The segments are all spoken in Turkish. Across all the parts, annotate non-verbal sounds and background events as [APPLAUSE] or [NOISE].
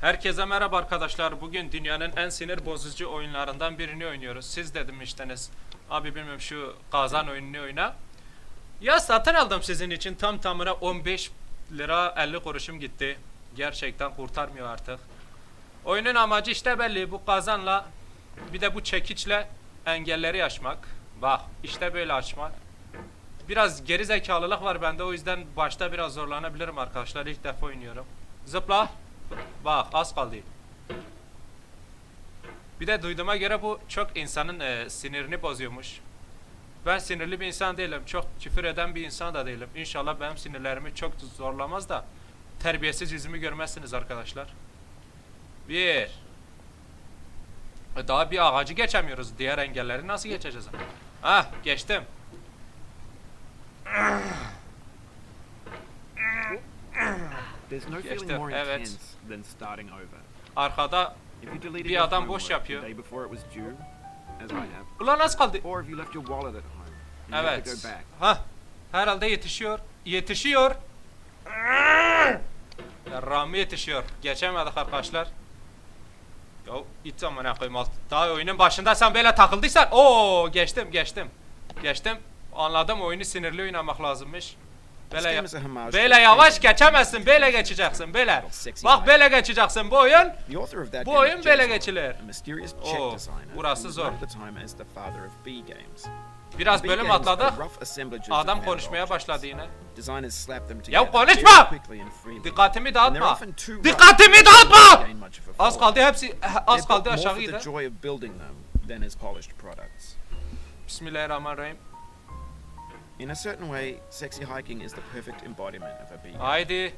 Herkese merhaba arkadaşlar. Bugün dünyanın en sinir bozucu oyunlarından birini oynuyoruz. Siz de demiştiniz. Abi bilmiyorum şu kazan oyununu oyna. Ya satın aldım sizin için tam tamına 15 lira 50 kuruşum gitti. Gerçekten kurtarmıyor artık. Oyunun amacı işte belli. Bu kazanla bir de bu çekiçle engelleri aşmak. Bak işte böyle açmak. Biraz geri zekalılık var bende o yüzden başta biraz zorlanabilirim arkadaşlar. İlk defa oynuyorum. Zıpla. Bak az kaldı. Bir de duyduğuma göre bu çok insanın e, sinirini bozuyormuş. Ben sinirli bir insan değilim. Çok küfür eden bir insan da değilim. İnşallah benim sinirlerimi çok zorlamaz da terbiyesiz yüzümü görmezsiniz arkadaşlar. Bir. E, Daha bir ağacı geçemiyoruz. Diğer engelleri nasıl geçeceğiz? Ah geçtim. There's no feeling more evet. intense than starting over. Arkada If you deleted Bir your adam homework boş yapıyor. the day before it was due, as I have, Ulan az kaldı. or if you left your wallet at home, and you have to Evet. go back. Ha. Herhalde yetişiyor. Yetişiyor. Rami yetişiyor. Geçemedik arkadaşlar. Ya it amına koyayım alt. Daha oyunun başında sen böyle takıldıysan oo geçtim geçtim. Geçtim. Anladım oyunu sinirli oynamak lazımmış. Böyle, böyle yavaş geçemezsin. Böyle geçeceksin. Böyle. Bak böyle geçeceksin bu oyun. Bu oyun böyle geçilir. Oo, designer burası zor. Biraz bölüm atladık. Adam konuşmaya başladı yine. Ya konuşma! Dikkatimi dağıtma. Dikkatimi dağıtma! Az kaldı hepsi az kaldı aşağı gider. joy In a certain way, sexy hiking is the perfect embodiment of a bee. Haydi.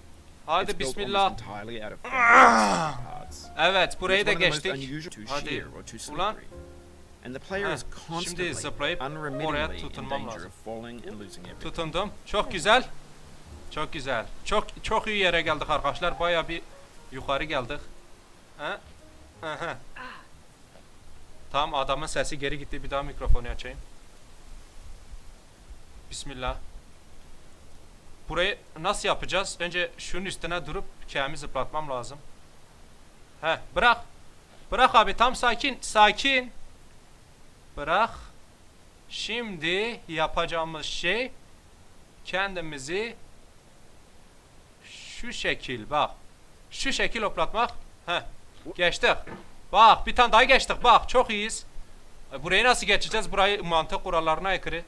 Built bismillah. almost entirely out of French parts. Evet burayı da geçtik. Hadi. Ulan. And the player Heh, is şimdi constantly, zıplayıp oraya tutunmam lazım. of falling and losing everything. Tutundum. Çok güzel. Çok güzel. Çok çok iyi yere geldik arkadaşlar. Baya bir yukarı geldik. Ha? Aha. Tamam adamın sesi geri gitti. Bir daha mikrofonu açayım. Bismillah. Burayı nasıl yapacağız? Önce şunun üstüne durup kemi zıplatmam lazım. He, bırak. Bırak abi tam sakin, sakin. Bırak. Şimdi yapacağımız şey kendimizi şu şekil bak. Şu şekil hoplatmak. Heh. Geçtik. Bak bir tane daha geçtik. Bak çok iyiyiz. E, Burayı nasıl geçeceğiz? Burayı mantık kurallarına aykırı.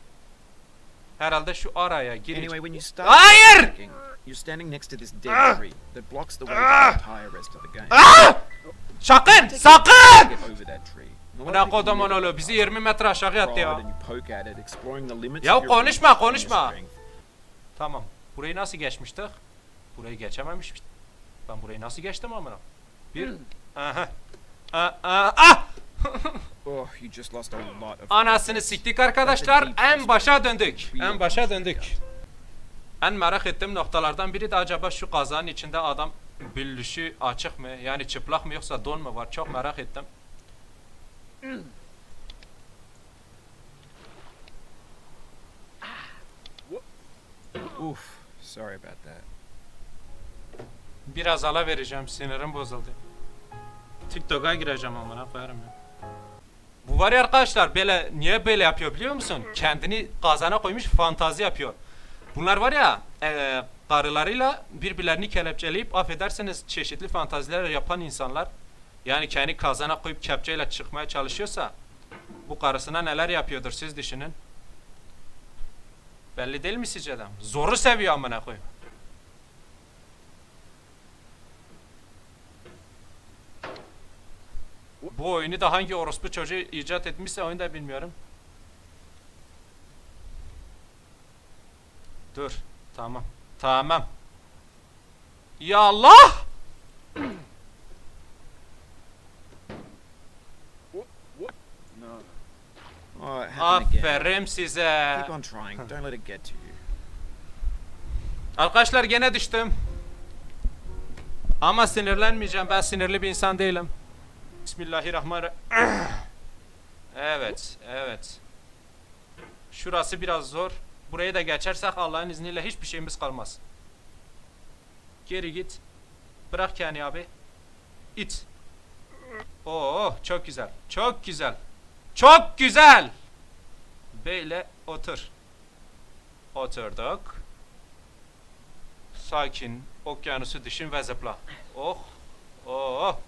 Herhalde şu araya gireceğiz. Anyway, when you start Hayır! hiking, you're standing next to this dead Ah! tree that blocks the way to the entire rest of the game. Ah! Sakın! Sakın! Get over that tree. Buna kodumun never oğlu bizi 20 metre aşağı attı ya. and you poke at it, exploring the limits Ya of your konuşma, reach and your konuşma. strength. Tamam. Burayı nasıl geçmiştik? Burayı geçememiş. Ben burayı nasıl geçtim amına? Bir. Aha. Aa, aa, ah! Oh, you just lost a lot of Anasını siktik arkadaşlar. En başa döndük. En başa döndük. En merak ettiğim noktalardan biri de acaba şu kazanın içinde adam büllüşü açık mı? Yani çıplak mı yoksa don mu var? Çok merak ettim. Oof, sorry about that. Biraz ala vereceğim. Sinirim bozuldu. TikTok'a gireceğim amına koyarım ya. Bu var ya arkadaşlar böyle niye böyle yapıyor biliyor musun? Kendini kazana koymuş fantazi yapıyor. Bunlar var ya eee karılarıyla birbirlerini kelepçeleyip affedersiniz çeşitli fantaziler yapan insanlar. Yani kendi kazana koyup kepçeyle çıkmaya çalışıyorsa bu karısına neler yapıyordur siz düşünün. Belli değil mi sizce de? Zoru seviyor amına koyayım. Bu oyunu da hangi orospu çocuğu icat etmişse onu da bilmiyorum. Dur. Tamam. Tamam. Ya Allah! Aferin size. Keep on trying. Don't let it get to you. Arkadaşlar gene düştüm. Ama sinirlenmeyeceğim. Ben sinirli bir insan değilim. Bismillahirrahmanirrahim. [CLEARS THROAT] Evet, evet. Şurası biraz zor. Burayı da geçersek Allah'ın izniyle hiçbir şeyimiz kalmaz. Geri git. Bırak kendini abi. İt. Oo çok güzel. Çok güzel. Çok güzel. Böyle otur. Oturduk. Sakin. Okyanusu düşün ve zıpla. Oh. Oh.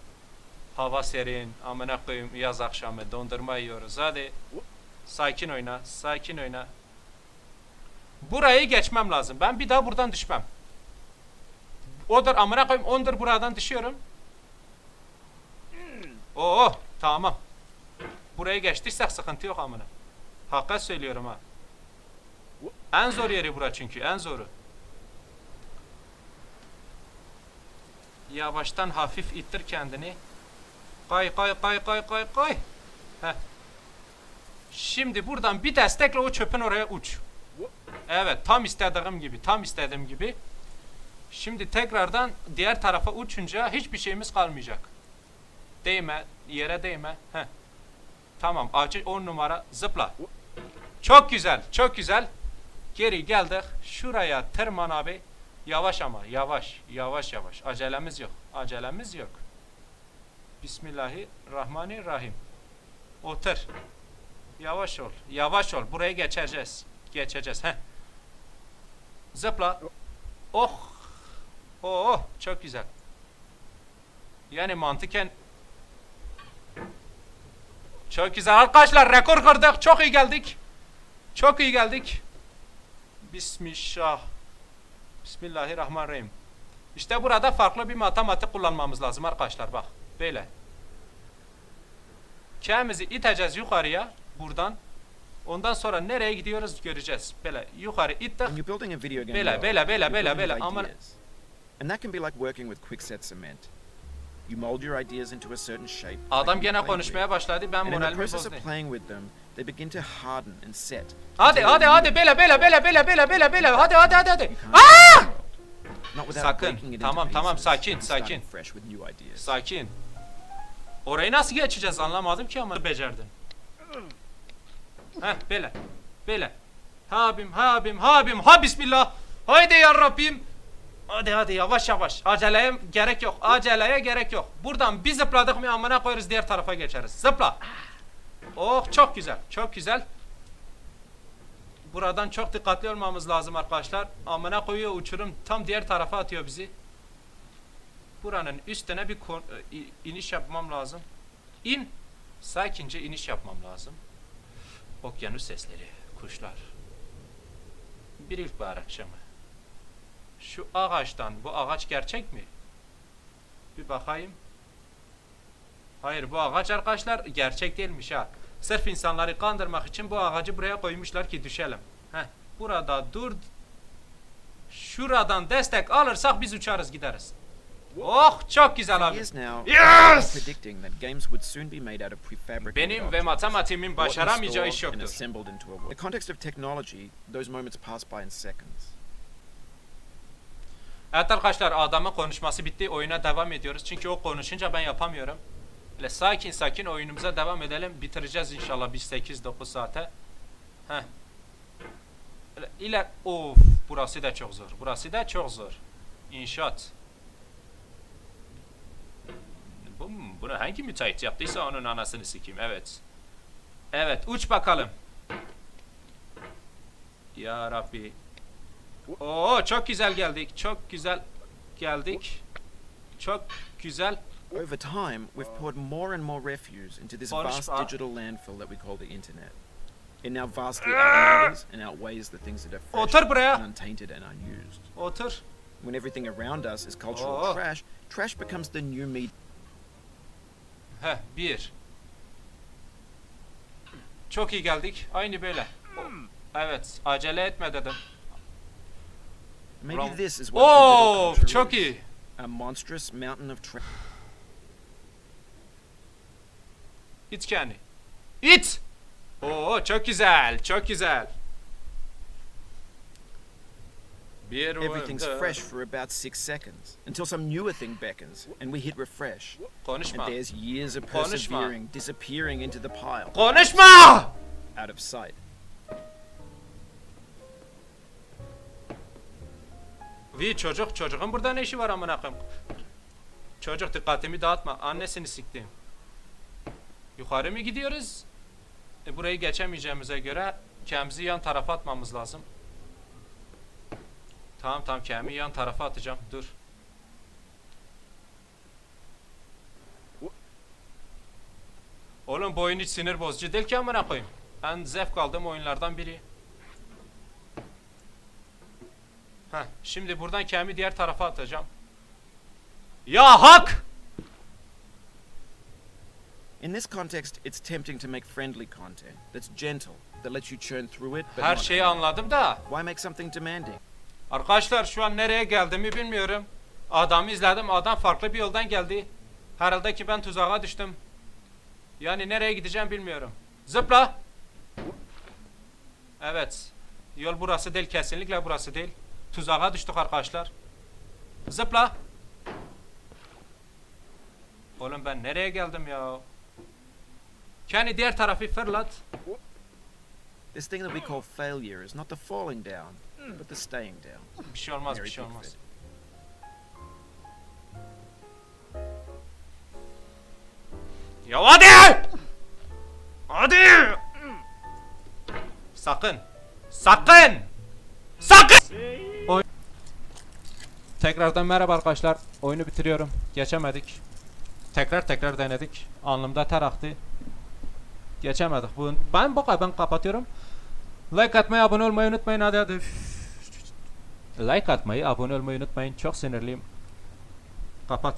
Hava serin. Amına koyayım yaz akşamı dondurma yiyoruz. Hadi. Sakin oyna. Sakin oyna. Burayı geçmem lazım. Ben bir daha buradan düşmem. Odur amına koyayım ondur buradan düşüyorum. Oo tamam. Burayı geçtiysek sıkıntı yok amına. Hakikat söylüyorum ha. En zor yeri bura çünkü en zoru. Yavaştan hafif ittir kendini. Kay kay kay kay kay. Heh. Şimdi buradan bir destekle o çöpün oraya uç. Evet tam istediğim gibi tam istediğim gibi. Şimdi tekrardan diğer tarafa uçunca hiçbir şeyimiz kalmayacak. Değme, yere değme. Heh. Tamam, acil 10 numara zıpla. Çok güzel, çok güzel. Geri geldik. Şuraya tırman abi. Yavaş ama, yavaş, yavaş yavaş. Acelemiz yok, acelemiz yok. Bismillahirrahmanirrahim. Otur. Yavaş ol, yavaş ol. Buraya geçeceğiz. Geçeceğiz. Heh. Zıpla. Oh. Oh, çok güzel. Yani mantıken çok güzel arkadaşlar rekor kırdık. Çok iyi geldik. Çok iyi geldik. Bismillah. Bismillahirrahmanirrahim. İşte burada farklı bir matematik kullanmamız lazım arkadaşlar bak. Böyle. Kemizi iteceğiz yukarıya buradan. Ondan sonra nereye gidiyoruz göreceğiz. Böyle yukarı ittik. When you're building a video game, bela, you're bela, building bela. Aman-. And that can be like working with quickset cement. You mold your ideas into a certain shape. Adam gene konuşmaya başladı. Ben moralimi process bozdu. of playing with them, they begin to harden and set. Hadi hadi hadi bela bela bela bela bela bela bela hadi hadi hadi hadi. Aa! Sakın. Tamam, tamam, sakin, sakin. Sakin. Orayı nasıl geçeceğiz anlamadım ki ama becerdin. Heh böyle. Böyle. Habim habim habim ha bismillah. Haydi ya Rabbim. Hadi hadi yavaş yavaş. Aceleye gerek yok. Aceleye gerek yok. Buradan bir zıpladık mı amına koyarız diğer tarafa geçeriz. Zıpla. Oh çok güzel. Çok güzel. Buradan çok dikkatli olmamız lazım arkadaşlar. Amına koyuyor uçurum tam diğer tarafa atıyor bizi. Buranın üstüne bir e, iniş yapmam lazım. İn. Sakince iniş yapmam lazım. Okyanus sesleri, kuşlar. Bir ilkbahar akşamı. Şu ağaçtan, bu ağaç gerçek mi? Bir bakayım. Hayır bu ağaç arkadaşlar gerçek değilmiş ha. Sırf insanları kandırmak için bu ağacı buraya koymuşlar ki düşelim. Heh, burada dur. Şuradan destek alırsak biz uçarız gideriz. Oh çok güzel abi. Yes! I've been predicting that games would soon be made out of prefabricated Benim ve matematiğimin başaramayacağı iş yoktur. the context of technology, those moments pass by in seconds. Evet arkadaşlar adamın konuşması bitti. Oyuna devam ediyoruz. Çünkü o konuşunca ben yapamıyorum. Böyle sakin sakin oyunumuza devam edelim. Bitireceğiz inşallah bir 8-9 saate. Heh. Böyle iler... Of burası da çok zor. Burası da çok zor. İnşaat. Bu, bunu hangi müteahhit yaptıysa onun anasını sikeyim. Evet. Evet uç bakalım. Ya Rabbi. Oo çok güzel geldik. Çok güzel geldik. Çok güzel. Over time, we've poured more and more refuse into this vast var. digital landfill that we call the internet. It now vastly outnumbers and outweighs the things that are fresh Otur buraya. untainted and unused. Otur. When everything around us is cultural Oh. trash, trash becomes the new media. Heh bir. Çok iyi geldik. Aynı böyle. Evet. Acele etme dedim. Maybe Wrong. this is what culture çok is. iyi. A monstrous mountain of trash. İt kendi. İt. Oo çok güzel. Çok güzel. Bir Everything's fresh for about six seconds until some newer thing beckons and we hit refresh. Konuşma. And there's years of persevering disappearing into the pile, Konuşma. out of sight. Vi çocuk çocuğun burada ne işi var amına koyayım? Çocuk dikkatimi dağıtma. Annesini siktim. Yukarı mı gidiyoruz? E, burayı geçemeyeceğimize göre kemizi yan tarafa atmamız lazım. Tamam tamam kemiği yan tarafa atacağım. Dur. Oğlum bu oyun hiç sinir bozucu değil ki amına koyayım. En zevk aldığım oyunlardan biri. Heh, şimdi buradan kemiği diğer tarafa atacağım. Ya hak! In this context, it's tempting to make friendly content that's gentle, that lets you churn through it, but Her şeyi anladım da. Why make something demanding? Arkadaşlar şu an nereye geldiğimi bilmiyorum. Adamı izledim. Adam farklı bir yoldan geldi. Herhalde ki ben tuzağa düştüm. Yani nereye gideceğim bilmiyorum. Zıpla. Evet. Yol burası değil. Kesinlikle burası değil. Tuzağa düştük arkadaşlar. Zıpla. Oğlum ben nereye geldim ya? Kendi diğer tarafı fırlat. This thing that we call failure is not the falling down, but the staying down. Bir şey olmaz, bir şey olmaz. Ya hadi! Hadi! Sakın! Sakın! Sakın! Oy- Tekrardan merhaba arkadaşlar. Oyunu bitiriyorum. Geçemedik. Tekrar tekrar denedik. Alnımda ter aktı. Geçemedik. Bu, ben bu kadar ben kapatıyorum. Like atmayı, abone olmayı unutmayın. Hadi hadi. Like atmayı, abone olmayı unutmayın. Çok sinirliyim. Kapat.